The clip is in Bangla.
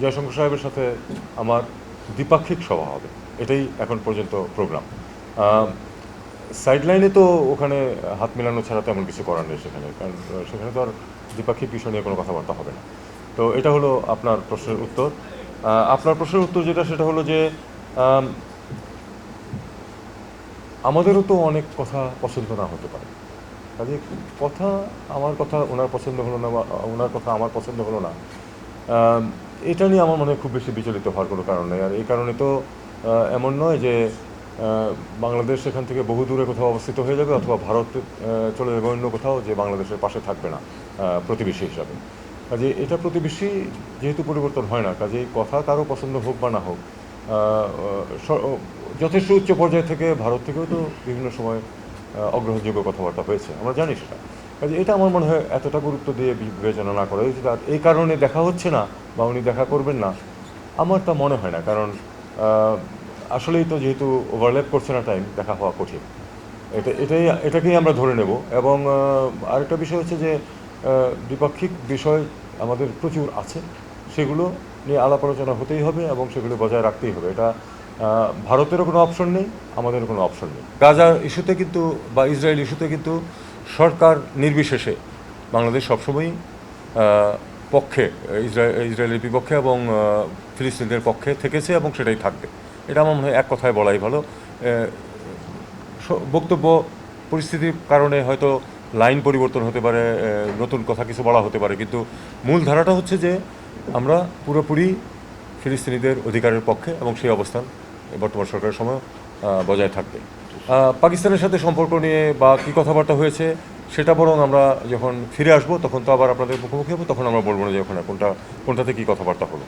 জয়শঙ্কর সাহেবের সাথে আমার দ্বিপাক্ষিক সভা হবে। এটাই এখন পর্যন্ত প্রোগ্রাম। সাইডলাইনে তো ওখানে হাত মেলানো ছাড়া তেমন কিছু করার নেই সেখানে। কারণ সেখানে তো আর দ্বিপাক্ষিক বিষয় নিয়ে কোনো কথাবার্তা হবে না। তো এটা হলো আপনার প্রশ্নের উত্তর। আপনার প্রশ্নের উত্তর যেটা, সেটা হলো যে আমাদেরও তো অনেক কথা পছন্দ না হতে পারে। কাজে কথা আমার কথা, ওনার পছন্দ হলো না বা, ওনার কথা আমার পছন্দ হলো না এটা নিয়ে আমার মনে হয় খুব বেশি বিচলিত হওয়ার কোনো কারণ নেই। আর এই কারণে তো এমন নয় যে বাংলাদেশ সেখান থেকে বহু দূরে কোথাও অবস্থিত হয়ে যাবে অথবা ভারত চলে যাবে অন্য কোথাও যে বাংলাদেশের পাশে থাকবে না প্রতিবেশী হিসাবে। কাজে এটা প্রতিবেশী যেহেতু পরিবর্তন হয় না, কাজে কথা কারও পছন্দ হোক বা না হোক যথেষ্ট উচ্চ পর্যায় থেকে ভারত থেকেও তো বিভিন্ন সময় অগ্রহণযোগ্য কথাবার্তা হয়েছে। আমরা জানি সেটা। কাজে এটা আমার মনে হয় এতটা গুরুত্ব দিয়ে বিবেচনা না করা। উচিত আর এই কারণে দেখা হচ্ছে না বা উনি দেখা করবেন না। আমার তা মনে হয় না, কারণ আসলেই তো যেহেতু ওভারল্যাপ করছে না টাইম দেখা হওয়া কঠিন। এটা, এটাই, এটাকেই আমরা ধরে নেব। এবং আরেকটা বিষয় হচ্ছে যে দ্বিপাক্ষিক বিষয় আমাদের প্রচুর আছে। সেগুলো নিয়ে আলাপ আলোচনা হতেই হবে এবং সেগুলো বজায় রাখতেই হবে। এটা ভারতেরও কোনো অপশন নেই, আমাদেরও কোনো অপশন নেই। গাজার ইস্যুতে কিন্তু বা ইসরায়েল ইস্যুতে কিন্তু সরকার নির্বিশেষে বাংলাদেশ সবসময়ই পক্ষে ইসরায়েল ইসরায়েলের বিপক্ষে এবং ফিলিস্তিনদের পক্ষে থেকেছে এবং সেটাই থাকবে। এটা আমার মনে হয় এক কথায় বলাই ভালো। বক্তব্য পরিস্থিতির কারণে হয়তো লাইন পরিবর্তন হতে পারে নতুন কথা কিছু বলা হতে পারে, কিন্তু মূল ধারাটা হচ্ছে যে আমরা পুরোপুরি ফিলিস্তিনিদের অধিকারের পক্ষে এবং সেই অবস্থান বর্তমান সরকারের সময় বজায় থাকবে। পাকিস্তানের সাথে সম্পর্ক নিয়ে বা কী কথাবার্তা হয়েছে, সেটা বরং আমরা যখন ফিরে আসব, তখন তো আবার আপনাদের মুখোমুখি হব, তখন আমরা বলব না যে ওখানে কোনটা, কোনটাতে কী কথাবার্তা হলো।